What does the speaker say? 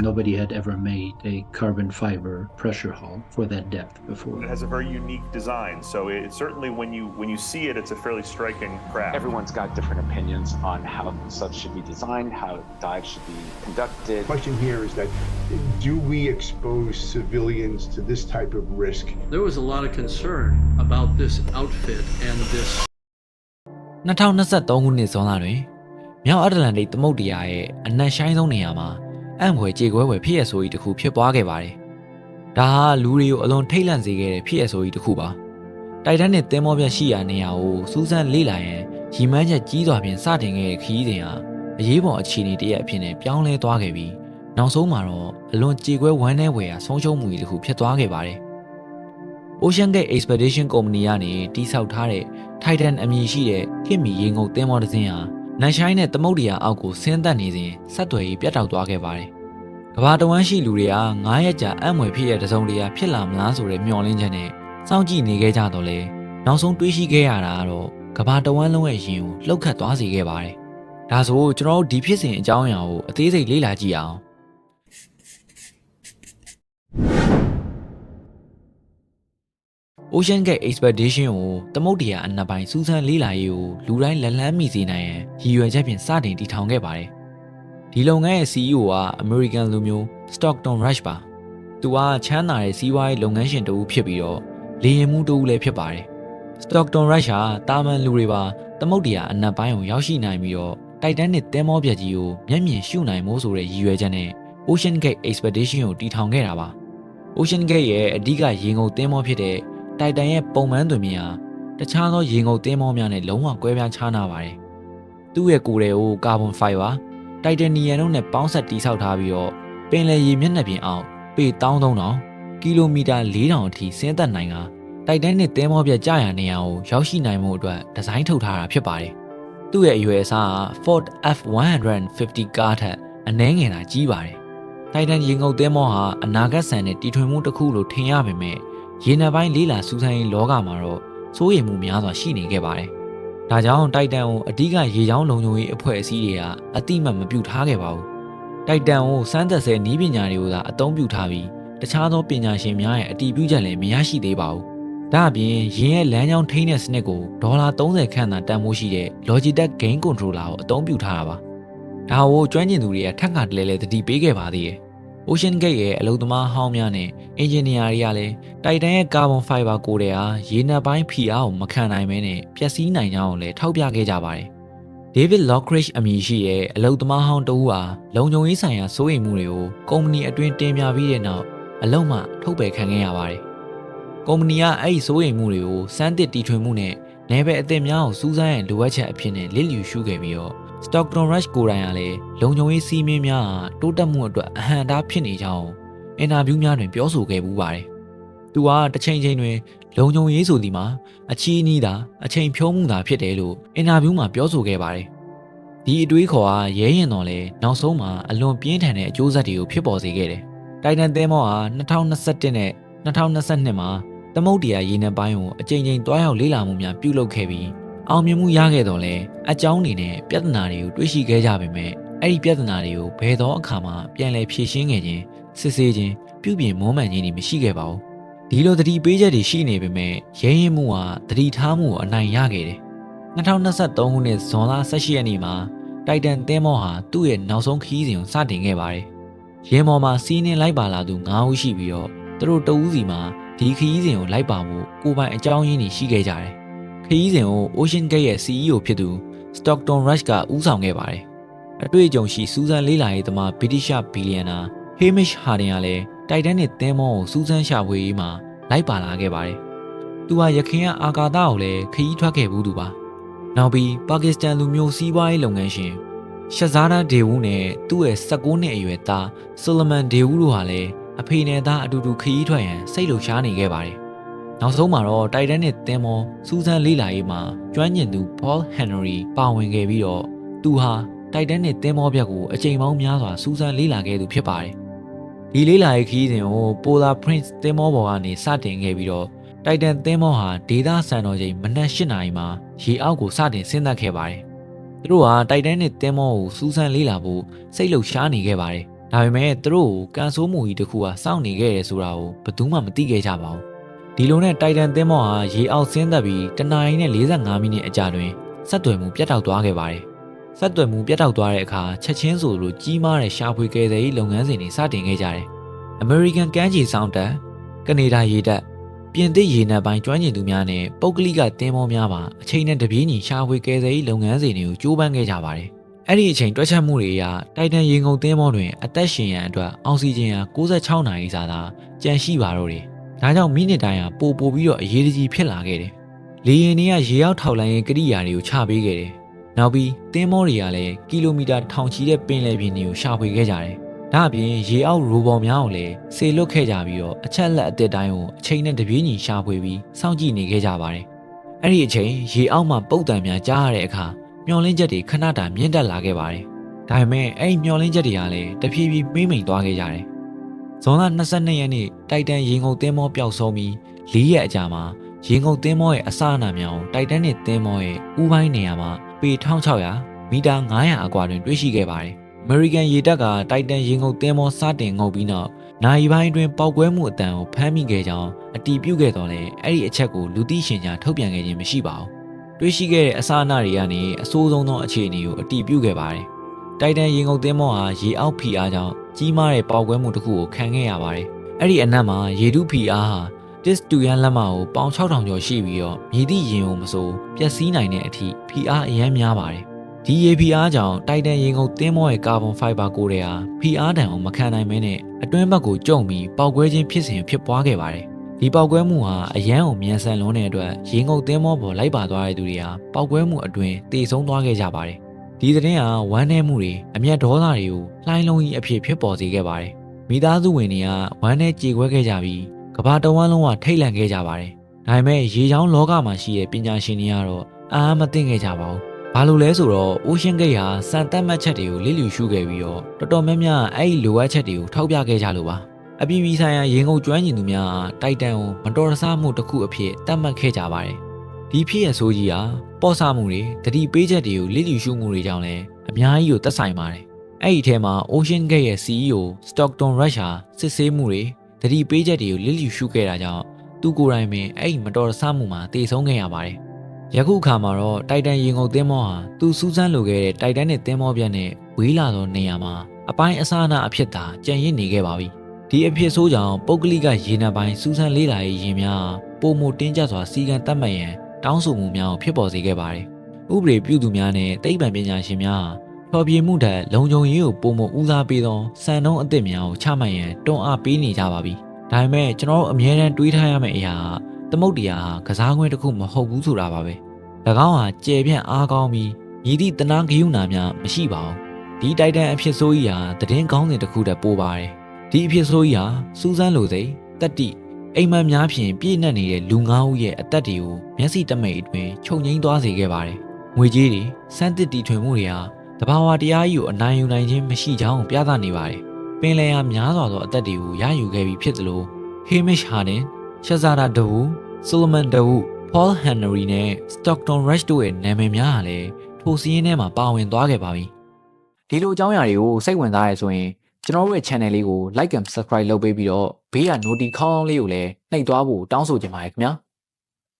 Nobody had ever made a carbon fiber pressure hull for that depth before. It has a very unique design, so it certainly when you when you see it, it's a fairly striking craft. Everyone's got different opinions on how subs should be designed, how dives should be conducted. question here is that do we expose civilians to this type of risk? There was a lot of concern about this outfit and this 2023ခုနှစ်ဇွန်လတွင်မြောက်အတ္တလန္တိတ်သမုဒ္ဒရာရဲ့အနက်ရှိုင်းဆုံးနေရာမှာ အံ့ဖွယ်ကြေကွဲဝယ်ဖြစ်ရဆိုကြီးတစ်ခုဖြစ်ပွားခဲ့ပါတယ်။ဒါဟာလူတွေကိုအလွန်ထိတ်လန့်စေခဲ့တဲ့ဖြစ်ရဆိုကြီးတစ်ခုပါ။တိုက်တန်းနဲ့သင်္ဘောပြရှိရာနေရာကိုစူးစမ်းလေ့လာရန်ရီမန်းချက်ကြီးစွာဖြင့်စတင်ခဲ့တဲ့ခရီးစဉ်ဟာအရေးပေါ်အခြေအနေတစ်ရပ်အဖြစ်နဲ့ပြောင်းလဲသွားခဲ့ပြီးနောက်ဆုံးမှာတော့အလွန်ကြေကွဲဝမ်းနည်းဝယ်ရာဆုံးရှုံးမှုကြီးတစ်ခုဖြစ်သွားခဲ့ပါတယ်။ Ocean Gate Expedition Company ကနေတိစောက်ထားတဲ့ Titan အမည်ရှိတဲ့ခင်မီရေငုပ်သင်္ဘောတစ်စင်းဟာ နန်ရှိုင်းနဲ့သမုဒ္ဒရာအောက်ကိုဆင်းသက်နေစဉ်ဆက်သွယ်ရေးပြတ်တောက်သွားခဲ့ပါတယ်။ကမ္ဘာတဝန်းရှိလူတွေက9ရက်ကြာအံ့မွေဖြစ်ရတဲ့စုံတရာဖြစ်လာမလားဆိုတဲ့မျှော်လင့်ချက်နဲ့စောင့်ကြည့်နေခဲ့ကြတော့လေနောက်ဆုံးတွေးရှိခဲ့ရတာကတော့ကမ္ဘာတဝန်းလုံးရဲ့ရင်ကိုလှုပ်ခတ်သွားစေခဲ့ပါတယ်။ဒါဆိုကျွန်တော်တို့ဒီဖြစ်စဉ်အကြောင်းအရာကိုအသေးစိတ်လေ့လာကြည့်အောင်။ Ocean Gate Expedition ကိုသမုဒ္ဒရာအနက်ပိုင်းစူးစမ်းလေ့လာရေးကိုလူတိုင်းလက်လန်းမိစေနိုင်ရန်ရည်ရွယ်ချက်ဖြင့်စတင်တည်ထောင်ခဲ့ပါတယ်။ဒီလုပ်ငန်းရဲ့ CEO က American လူမျိုး Stockton Rush ပါ။သူကချမ်းသာတဲ့စီးပွားရေးလုပ်ငန်းရှင်တစ်ဦးဖြစ်ပြီးတော့လေယာဉ်မှုတစ်ဦးလည်းဖြစ်ပါတယ်။ Stockton Rush ဟာတာမန်လူတွေပါသမုဒ္ဒရာအနက်ပိုင်းကိုရောက်ရှိနိုင်ပြီးတော့တိုက်တန်းနဲ့သင်္ဘောပြက်ကြီးကိုမျက်မြင်ရှုနိုင်မို့ဆိုတဲ့ရည်ရွယ်ချက်နဲ့ Ocean Gate Expedition ကိုတည်ထောင်ခဲ့တာပါ။ Ocean Gate ရဲ့အဓိကရေငုပ်သင်္ဘောဖြစ်တဲ့ တိုက်တန်ရဲ့ပုံမှန်သွင်မြင်ဟာတခြားသောရေငုပ်သင်းမောများနဲ့လုံးဝကွဲပြားခြားနာပါတယ်။သူ့ရဲ့ကိုယ်တွေကိုကာဗွန်ဖိုင်ဘာတိုက်တနီယမ်တို့နဲ့ပေါင်းဆက်တိဆောက်ထားပြီးတော့ပင်လယ်ရေမျက်နှာပြင်အောက်ပေ13000ကီလိုမီတာ4000အထိဆင်းသက်နိုင်ကတိုက်တန်းနဲ့သင်းမောပြကြရနေရအောင်ရောက်ရှိနိုင်မှုအတွက်ဒီဇိုင်းထုတ်ထားတာဖြစ်ပါတယ်။သူ့ရဲ့အရွယ်အစားက Ford F150 ကားထက်အနည်းငယ်သာကြီးပါတယ်။တိုက်တန်ရေငုပ်သင်းမောဟာအနာဂတ်ဆန်တဲ့တီထွင်မှုတစ်ခုလို့ထင်ရပေမဲ့ ရေနံပိုင်းလေးလာစူးစမ်းရေးလောကမှာတော့စိုးရိမ်မှုများစွာရှိနေခဲ့ပါတယ်။ဒါကြောင့်တိုက်တန်ကိုအဓိကရေချောင်းလုံခြုံရေးအဖွဲ့အစည်းတွေကအတိမတ်မပြုတ်ထားခဲ့ပါဘူး။တိုက်တန်ကိုစမ်းသပ်ဆဲနီးပညာတွေကိုသာအသုံးပြုထားပြီးတခြားသောပညာရှင်များရဲ့အတည်ပြုချက်လည်းမရရှိသေးပါဘူး။ဒါအပြင်ရင်းရဲ့လမ်းကြောင်းထိန်းတဲ့စနစ်ကိုဒေါ်လာ30ခန့်သာတန်ဖိုးရှိတဲ့ Logitech Game Controller ကိုအသုံးပြုထားတာပါ။ဒါကိုကျွမ်းကျင်သူတွေကထပ်ခါတလဲလဲတတိပေးခဲ့ပါသေးတယ်။ Ocean Gate ရဲ့အလုံသမားဟောင်းများနဲ့အင်ဂျင်နီယာတွေကလည်းတိုက်တန်ရဲ့ကာဗွန်ဖိုင်ဘာကိုယ်တွေဟာရေနံပိုင်းဖိအားကိုမခံနိုင်မဲနဲ့ပျက်စီးနိုင်ကြောင်းလည်းထောက်ပြခဲ့ကြပါတယ်။ David Lockridge အမည်ရှိတဲ့အလုံသမားဟောင်းတဦးဟာလုံခြုံရေးဆိုင်ရာစိုးရိမ်မှုတွေကိုကုမ္ပဏီအတွင်းတင်ပြပြီးတဲ့နောက်အလုံမှထုတ်ပယ်ခံခဲ့ရပါတယ်။ကုမ္ပဏီကအဲ့ဒီစိုးရိမ်မှုတွေကိုစမ်းသစ်တီထွင်မှုနဲ့နယ်ပယ်အသစ်များကိုစူးစမ်းရန်လိုအပ်ချက်အဖြစ်နဲ့လစ်လျူရှုခဲ့ပြီးတော့ Stockton Rush ကိုယ်တိုင်ကလည်းလုံခြုံရေးစီးမင်းများဟာတိုးတက်မှုအတွက်အဟန့်အတားဖြစ်နေကြောင်းအင်တာဗျူးများတွင်ပြောဆိုခဲ့ပူးပါတယ်။သူကတစ်ချိန်ချိန်တွင်လုံခြုံရေးဆိုဒီမှာအချီးအနီးသာအချိန်ဖြုံးမှုသာဖြစ်တယ်လို့အင်တာဗျူးမှာပြောဆိုခဲ့ပါတယ်။ဒီအတွေးခေါ်ဟာရဲရင်တော်လဲနောက်ဆုံးမှာအလွန်ပြင်းထန်တဲ့အကျိုးဆက်တွေကိုဖြစ်ပေါ်စေခဲ့တယ်။တိုင်တန်သင်းမောဟာ2021နဲ့2022မှာသမုတ်တရားရေနံပိုင်းကိုအကြိမ်ကြိမ်တွားရောက်လေ့လာမှုများပြုလုပ်ခဲ့ပြီး အောင်မြင်မှုရခဲ့တော့လဲအကြောင်းအနေနဲ့ပြဿနာတွေကိုတွေးရှိခဲ့ကြပေမဲ့အဲ့ဒီပြဿနာတွေကိုဘယ်တော့အခါမှပြန်လည်ဖြေရှင်းခဲ့ခြင်းစစ်ဆေးခြင်းပြုပြင်မွမ်းမံခြင်းတွေမရှိခဲ့ပါဘူးဒီလိုသတိပေးချက်တွေရှိနေပေမဲ့ရဲရင်မှုဟာသတိထားမှုကိုအနိုင်ရခဲ့တယ်2023ခုနှစ်ဇွန်လ18ရက်နေ့မှာတိုက်တန်သင်းမောဟာသူ့ရဲ့နောက်ဆုံးခရီးစဉ်ကိုစတင်ခဲ့ပါတယ်ရဲမော်မှာစီးနှင်းလိုက်ပါလာသူ9ဦးရှိပြီးတော့သူတို့တဦးစီမှာဒီခရီးစဉ်ကိုလိုက်ပါမှုကိုပိုင်အကြောင်းရင်းတွေရှိခဲ့ကြတယ် ခရီးစဉ်ကို Ocean Gate ရဲ့ CEO ဖြစ်သူ Stockton Rush ကဦးဆောင်ခဲ့ပါတယ်။အတွေ့အကြုံရှိစူးစမ်းလေးလာရေးသမား British Billionaire Hamish Harding ကလည်းတိုက်တန်းနဲ့သင်းမောကိုစူးစမ်းရှာဖွေရေးမှာလိုက်ပါလာခဲ့ပါတယ်။သူဟာရခိုင်ကအာကာသကိုလည်းခရီးထွက်ခဲ့ဘူးသူပါ။နောက်ပြီးပါကစ္စတန်လူမျိုးစီးပွားရေးလုပ်ငန်းရှင်ရှဇာဒါဒေဝူးနဲ့သူ့ရဲ့16နှစ်အရွယ်သားဆိုလမန်ဒေဝူးတို့ဟာလည်းအဖေနဲ့သားအတူတူခရီးထွက်ရန်စိတ်လှုပ်ရှားနေခဲ့ပါတယ်။ နောက်ဆုံးမှာတော့တိုက်တန်းနဲ့သင်းမောစူးစမ်းလေးလာရေးမှာကျွမ်းကျင်သူ Paul Henry ပါဝင်ခဲ့ပြီးတော့သူဟာတိုက်တန်းနဲ့သင်းမောဘက်ကိုအချိန်ပေါင်းများစွာစူးစမ်းလေးလာခဲ့သူဖြစ်ပါတယ်။ဒီလေးလာရေးခရီးစဉ်ကို Polar Prince သင်းမောပေါ်ကနေစတင်ခဲ့ပြီးတော့တိုက်တန်သင်းမောဟာဒေသစံတော်ချိန်မနက်၈နာရီမှာရေအောက်ကိုစတင်ဆင်းသက်ခဲ့ပါတယ်။သူတို့ဟာတိုက်တန်းနဲ့သင်းမောကိုစူးစမ်းလေးလာဖို့စိတ်လှုပ်ရှားနေခဲ့ပါတယ်။ဒါပေမဲ့သူတို့ကိုကန်ဆိုးမှုကြီးတစ်ခုကစောင့်နေခဲ့တယ်ဆိုတာကိုဘယ်သူမှမသိခဲ့ကြပါဘူး ဒီလိုနဲ့တိုက်တန်သင်းမောဟာရေအောက်ဆင်းသက်ပြီးတနင်္လာရီနဲ့45မိနစ်အကြာတွင်ဆက်သွယ်မှုပြတ်တောက်သွားခဲ့ပါတယ်ဆက်သွယ်မှုပြတ်တောက်သွားတဲ့အခါချက်ချင်းဆိုလိုကြီးမားတဲ့ရှာဖွေကယ်ဆယ်ရေးလုပ်ငန်းစဉ်တွေစတင်ခဲ့ကြတယ် American ကမ်းခြေစောင့်တပ်ကနေဒါရေတပ်ပြင်သစ်ရေနံပိုင်းကျွမ်းကျင်သူများနဲ့ပုဂ္ဂလိကတင်းမောများပါအချိန်နဲ့တပြေးညီရှာဖွေကယ်ဆယ်ရေးလုပ်ငန်းစဉ်တွေကိုကြိုးပမ်းခဲ့ကြပါတယ်။အဲ့ဒီအချိန်တွက်ချက်မှုတွေအရတိုက်တန်ရေငုံတင်းမောတွင်အသက်ရှင်ရန်အတွက်အောက်ဆီဂျင်ဟာ66နာရီစာသာကျန်ရှိပါတော့တယ်။ ဒါကြောင့်မိနစ်တိုင်းဟာပိုပိုပြီးတော့အရေးတကြီးဖြစ်လာခဲ့တယ်။လေယာဉ်တွေကရေရောက်ထောက်လိုင်းရေးကိရိယာတွေကိုချပေးခဲ့တယ်။နောက်ပြီးတင်းမောတွေကလည်းကီလိုမီတာထောင်ချီတဲ့ပင်လယ်ပြင်တွေကိုရှာဖွေခဲ့ကြတယ်။ဒါအပြင်ရေအောက်ရိုဘော်များကိုလည်းဆေလွတ်ခဲ့ကြပြီးတော့အချက်လက်အသစ်တိုင်းကိုအချိန်နဲ့တပြေးညီရှာဖွေပြီးစောင့်ကြည့်နေခဲ့ကြပါတယ်။အဲ့ဒီအချိန်ရေအောက်မှာပုတ်တံများကြားရတဲ့အခါမျောလင်းချက်တွေခဏတာမြင့်တက်လာခဲ့ပါတယ်။ဒါပေမဲ့အဲ့ဒီမျောလင်းချက်တွေကလည်းတဖြည်းဖြည်းမိမ့်မိန်သွားခဲ့ကြတယ်။ ဇွန်လ22ရက်နေ့တိုက်တန်ရေငုံသင်းမောပျောက်ဆုံးပြီး၄ရက်အကြာမှာရေငုံသင်းမောရဲ့အစအနများကိုတိုက်တန်နဲ့သင်းမောရဲ့ဥပိုင်းနေရာမှာပေ1600မီတာ900အကွာတွင်တွေ့ရှိခဲ့ပါတယ်။ American ရေတပ်ကတိုက်တန်ရေငုံသင်းမောစတင်ငုံပြီးနောက်နိုင်ပိုင်းအတွင်းပောက်ကွဲမှုအတန်ကိုဖမ်းမိခဲ့ကြောင်းအတီးပြုတ်ခဲ့တော်လဲအဲ့ဒီအချက်ကိုလူသိရှင်ကြားထုတ်ပြန်ခဲ့ခြင်းမရှိပါဘူး။တွေ့ရှိခဲ့တဲ့အစအနတွေကနေအဆိုးဆုံးသောအခြေအနေကိုအတီးပြုတ်ခဲ့ပါတယ်။ တိုက်တန်ရေငုံသင်းမောဟာရေအောက်ဖိအားကြောင့်ကြီးမားတဲ့ပောက်ကွဲမှုတစ်ခုကိုခံခဲ့ရပါတယ်။အဲ့ဒီအနက်မှာရေထုဖိအားဟာတစ်တူရန်လက်မကိုပေါင်6000ကျော်ရှိပြီးတော့မြည်သည့်ရင်ကိုမစိုးပျက်စီးနိုင်တဲ့အထိဖိအားအယမ်းများပါတယ်။ဒီရေဖိအားကြောင့်တိုက်တန်ရင်ကုန်တင်းမောရဲ့ကာဗွန်ဖိုက်ဘာကိုတွေဟာဖိအားတံကိုမခံနိုင်မဲနဲ့အတွင်းဘက်ကိုကျုံပြီးပေါက်ကွဲခြင်းဖြစ်စဉ်ဖြစ်ပွားခဲ့ပါတယ်။ဒီပေါက်ကွဲမှုဟာအရန်ကိုမြန်ဆန်လွန်းတဲ့အတွက်ရင်ကုန်တင်းမောပေါ်လိုက်ပါသွားတဲ့သူတွေဟာပေါက်ကွဲမှုအတွင်းတေဆုံးသွားခဲ့ကြပါတယ်။ ဒီသတင်းဟာဝမ်းနည်းမှုတွေအမျက်ဒေါသတွေကိုလှိုင်းလုံးကြီးအဖြစ်ဖြစ်ပေါ်စေခဲ့ပါတယ်။မိသားစုဝင်တွေကဝမ်းနည်းကြေကွဲခဲ့ကြပြီးကဘာတဝန်းလုံးကထိတ်လန့်ခဲ့ကြပါတယ်။ဒါပေမဲ့ရေချောင်းလောကမှာရှိတဲ့ပညာရှင်တွေကတော့အာမသိခဲ့ကြပါဘူး။ဘာလို့လဲဆိုတော့ Ocean Gate ဟာစံတတ်မှတ်ချက်တွေကိုလစ်လျူရှုခဲ့ပြီးတော့တော်တော်များများအဲ့ဒီလိုအပ်ချက်တွေကိုထောက်ပြခဲ့ကြလို့ပါ။အပြည်ပြည်ဆိုင်ရာရေငုံကျွမ်းကျင်သူများကတိုက်တန်ကိုမတော်တဆမှုတစ်ခုအဖြစ်တတ်မှတ်ခဲ့ကြပါတယ်။ ဒီဖြစ်ရဆိုးကြီးဟာပေါ့ဆမှုတွေတတိပေးချက်တွေကိုလစ်လျူရှုမှုတွေကြောင့်လည်းအများကြီးကိုသက်ဆိုင်ပါတယ်။အဲ့ဒီထဲမှာ Ocean Gate ရဲ့ CEO Stockton Rush ဟာစစ်ဆေးမှုတွေတတိပေးချက်တွေကိုလစ်လျူရှုခဲ့တာကြောင့်သူကိုယ်တိုင်ပင်အဲ့ဒီမတော်တဆမှုမှာတေဆုံးခဲ့ရပါတယ်။ယခုအခါမှာတော့တိုက်တန်ရင်ငုံသင်းမောဟာသူစူးစမ်းလိုခဲ့တဲ့တိုက်တန်နဲ့သင်းမောပြက်နဲ့ဝေးလာသောနေရာမှာအပိုင်းအစားအနာအဖြစ်သာကြံရစ်နေခဲ့ပါပြီ။ဒီအဖြစ်ဆိုးကြောင့်ပုဂ္ဂလိကရေနံပိုင်းစူးစမ်းလေးလာရေးရင်များပုံမတင်းကျပ်စွာစီကံတတ်မှတ်ရန် တောင်းဆိုမှုများကိုဖြစ်ပေါ်စေခဲ့ပါတယ်။ဥပဒေပြုသူများနဲ့တိတ်ပံပညာရှင်များဟာဖျော်ဖြေမှုထက်လုံခြုံရေးကိုပုံမဦးစားပေးသောစံနှုန်းအသစ်များကိုချမှတ်ရန်တွန်းအားပေးနေကြပါပြီ။ဒါပေမဲ့ကျွန်တော်တို့အမြဲတမ်းတွေးထားရမယ့်အရာကသမုတ်တရားဟာကစားကွင်းတစ်ခုမဟုတ်ဘူးဆိုတာပါပဲ။၎င်းဟာကြဲပြန့်အားကောင်းပြီးမြည်သည့်တနာဂယုဏများမရှိပါဘူး။ဒီတိုက်တန်အဖြစ်ဆိုးကြီးဟာသတင်းကောင်းစဉ်တစ်ခုတည်းပို့ပါတယ်။ဒီအဖြစ်ဆိုးကြီးဟာစူးစမ်းလိုစိတ်တက်တိ အိမ်မက်များဖြင့်ပြည့်နှက်နေတဲ့လူငါးဦးရဲ့အသက်တွေကိုမျက်စိတမိတ်အတွင်းခြုံငိမ့်သွားစေခဲ့ပါတယ်။ငွေကြေးတွေစမ်းသစ်တီထွင်မှုတွေဟာတဘာဝတရားကြီးကိုအနိုင်ယူနိုင်ခြင်းမရှိကြောင်းကိုပြသနေပါတယ်။ပင်လယ်ဟာများစွာသောအသက်တွေကိုရယူခဲ့ပြီးဖြစ်သလို Hamish Harden, Shazada Dawu, Solomon Dawu, Paul Henry နဲ့ Stockton Rush တို့ရဲ့နာမည်များဟာလည်းထိုစီးရင်ထဲမှာပါဝင်သွားခဲ့ပါပြီ။ဒီလိုအကြောင်းအရာတွေကိုစိတ်ဝင်စားရဆိုရင် ကျွန်တော်တို့ရဲ့ channel လေးကို like and subscribe လုပ်ပေးပြီးတော့ဘေးက notification လေးကိုလည်းနှိပ်သွားဖို့တောင်းဆိုချင်ပါတယ်ခင်ဗျာ။